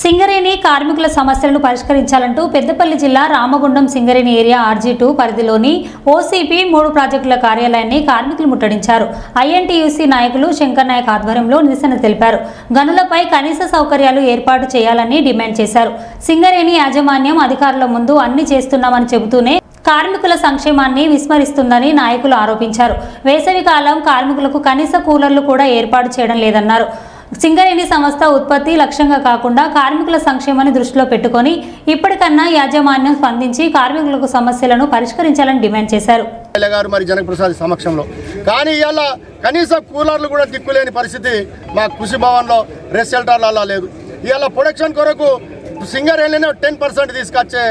సింగరేణి కార్మికుల సమస్యలను పరిష్కరించాలంటూ పెద్దపల్లి జిల్లా Ramagundam Singareni area RG two పరిధిలోని ఓసీపీ మూడు ప్రాజెక్టుల కార్యాలయాన్ని కార్మికులు ముట్టడించారు. ఐఎన్టీయూసీ నాయకులు శంకర్ నాయక్ ఆధ్వర్యంలో నిరసన తెలిపారు. గనులపై కనీస సౌకర్యాలు ఏర్పాటు చేయాలని డిమాండ్ చేశారు. సింగరేణి యాజమాన్యం అధికారుల ముందు అన్ని చేస్తున్నామని చెబుతూనే కార్మికుల సంక్షేమాన్ని విస్మరిస్తుందని నాయకులు ఆరోపించారు. వేసవికాలం కార్మికులకు కనీస కూలర్లు కూడా ఏర్పాటు చేయడం లేదన్నారు. సింగరేణి సంస్థ ఉత్పత్తి లక్ష్యంగా కాకుండా కార్మికుల సంక్షేమాన్ని దృష్టిలో పెట్టుకొని ఇప్పటికన్నా యాజమాన్యం స్పందించి కార్మికులకు సమస్యలను పరిష్కరించాలని డిమాండ్ చేశారు. గారు మరి జనకప్రసాద్ సమక్షంలో. కానీ ఇవాళ కనీసం కూలర్లు కూడా దిక్కులేని పరిస్థితి మా కృషి భవన్లో రెస్ షెల్టర్లలో లేదు. ఇవాళ ప్రొడక్షన్ కొరకు సింగరేణిలోనే టెన్ పర్సెంట్ తీసుకొచ్చే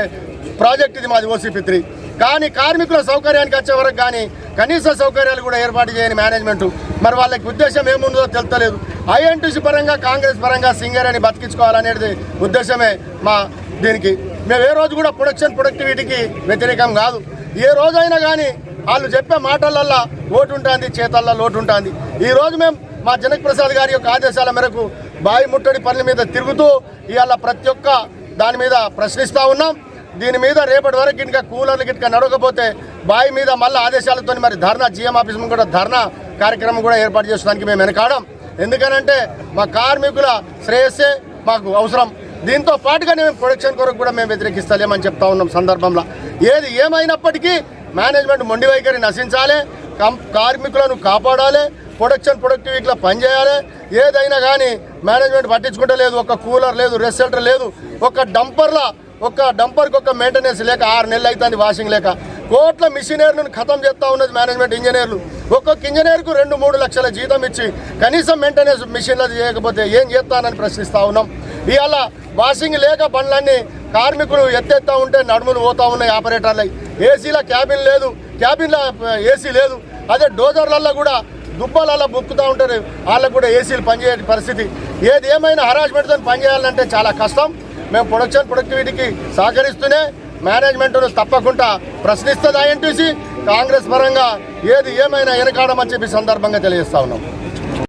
ప్రాజెక్ట్ ఇది మాది ఓసీపీ త్రీ కానీ కార్మికుల సౌకర్యానికి వచ్చే వరకు కానీ కనీస సౌకర్యాలు కూడా ఏర్పాటు చేయని మేనేజ్మెంట్. మరి వాళ్ళకి ఉద్దేశం ఏముందో తెలుతలేదు ఐఎన్టీసీ పరంగా కాంగ్రెస్ పరంగా సింగరేణి బతికించుకోవాలనేది ఉద్దేశమే మా దీనికి. మేము ఏ రోజు కూడా ప్రొడక్షన్ ప్రొడక్టివిటీకి వ్యతిరేకం కాదు. ఏ రోజైనా కానీ వాళ్ళు చెప్పే మాటలల్లో ఓటు ఉంటుంది చేతల్లో లోటు ఉంటుంది ఈ రోజు మేము మా జనక్ ప్రసాద్ గారి యొక్క ఆదేశాల మేరకు బాయి ముట్టడి పనుల మీద తిరుగుతూ ఇవాళ ప్రతి ఒక్క దాని మీద ప్రశ్నిస్తూ ఉన్నాం. దీని మీద రేపటి వరకు ఇంకా కూలర్లు గిట్క నడవకపోతే బాయి మీద మళ్ళీ ఆదేశాలతో మరి ధర్నా జీఎం ఆఫీస్ కూడా ధర్నా కార్యక్రమం కూడా ఏర్పాటు చేసుకోవడానికి మేము వెనకాడం. ఎందుకనంటే మా కార్మికుల శ్రేయస్సే మాకు అవసరం. దీంతో పాటుగానే మేము ప్రొడక్షన్ కొరకు కూడా మేము వ్యతిరేకిస్తలేమని చెప్తా ఉన్నాం సందర్భంలో. ఏది ఏమైనప్పటికీ మేనేజ్మెంట్ మొండి వైఖరి నశించాలి. కం కార్మికులను కాపాడాలి. ప్రొడక్షన్ ప్రొడక్టివిటీలో పనిచేయాలి. ఏదైనా కానీ మేనేజ్మెంట్ పట్టించుకుంటలేదు ఒక కూలర్ లేదు రెస్టెల్టర్ లేదు. ఒక డంపర్లా ఒక డంపర్కి ఒక మెయింటెనెన్స్ లేక ఆరు నెలలు అవుతుంది వాషింగ్ లేక. కోట్ల మిషనరీలను ఖతం చేస్తూ ఉన్నది మేనేజ్మెంట్ ఇంజనీర్లు ఒక్కొక్క ఇంజనీర్కు రెండు మూడు లక్షల జీతం ఇచ్చి కనీసం మెయింటెనెన్స్ మిషన్లు చేయకపోతే ఏం చేస్తానని ప్రశ్నిస్తూ ఉన్నాం. ఇవాళ వాషింగ్ లేక బండ్లన్నీ కార్మికులు ఎత్తెత్తా ఉంటే నడుములు పోతా ఉన్నాయి ఆపరేటర్లు. ఏసీల క్యాబిన్ లేదు క్యాబిన్లో ఏసీ uh, లేదు. అదే డోజర్లలో కూడా దుబ్బలలో బుక్కుతూ ఉంటారు వాళ్ళకు కూడా ఏసీలు పనిచేయ పరిస్థితి. ఏది ఏమైనా హరాజ్మెంట్తో పనిచేయాలంటే చాలా కష్టం. మేము ప్రొడక్షన్ ప్రొడక్టివిటీకి సహకరిస్తూనే మేనేజ్మెంట్ను తప్పకుండా ప్రశ్నిస్తుంది ఐఎన్టీసీ కాంగ్రెస్ పరంగా ఏది ఏమైనా వెనకాడమని చెప్పి సందర్భంగా తెలియజేస్తా ఉన్నాం.